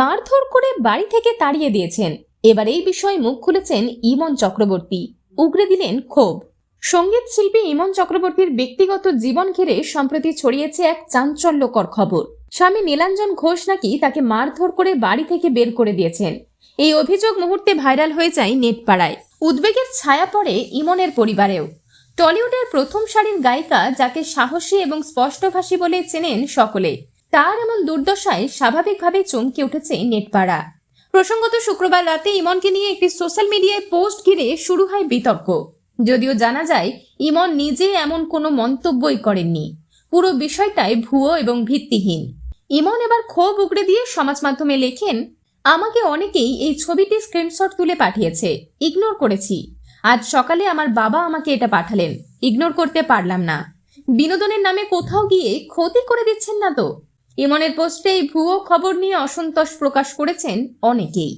মারধর করে বাড়ি থেকে তাড়িয়ে দিয়েছেন। এবার এই বিষয়ে মুখ খুলেছেন ইমন চক্রবর্তী। উগরে দিলেন ক্ষোভ। সংগীত শিল্পী ইমন চক্রবর্তীর ব্যক্তিগত জীবন ঘিরে সম্প্রতি ছড়িয়েছে এক চাঞ্চল্যকর খবর। স্বামী নীলাঞ্জন ঘোষ নাকি তাকে মারধর করে বাড়ি থেকে বের করে দিয়েছেন। এই অভিযোগ মুহূর্তে ভাইরাল হয়ে যায় নেটপাড়ায়। উদ্বেগের ছায়া পড়ে ইমনের পরিবারেও। টলিউডের প্রথম সারির গায়িকা, যাকে সাহসী এবং স্পষ্টভাষী বলে চেনেন সকলে। তার এমন দুর্দশায় স্বাভাবিকভাবে চমকে উঠেছে নেটপাড়া। প্রসঙ্গত শুক্রবার রাতে ইমনকে নিয়ে একটি সোশ্যাল মিডিয়ায় পোস্ট ঘিরে শুরু হয় বিতর্ক। যদিও জানা যায়, ইমন নিজে এমন কোনো মন্তব্যই করেননি। পুরো বিষয়টাই ভুয়ো এবং ভিত্তিহীন। ইমন এবার ক্ষোভ উগড়ে দিয়ে সমাজ মাধ্যমে লেখেন, আমাকে অনেকেই এই ছবিটি স্ক্রিনশট তুলে পাঠিয়েছে। ইগনোর করেছি। আজ সকালে আমার বাবা আমাকে এটা পাঠালেন। ইগনোর করতে পারলাম না। বিনোদনের নামে কোথাও গিয়ে ক্ষতি করে দিচ্ছেন না তো? ইমনের পোস্টে এই ভুয়ো খবর নিয়ে অসন্তোষ প্রকাশ করেছেন অনেকেই।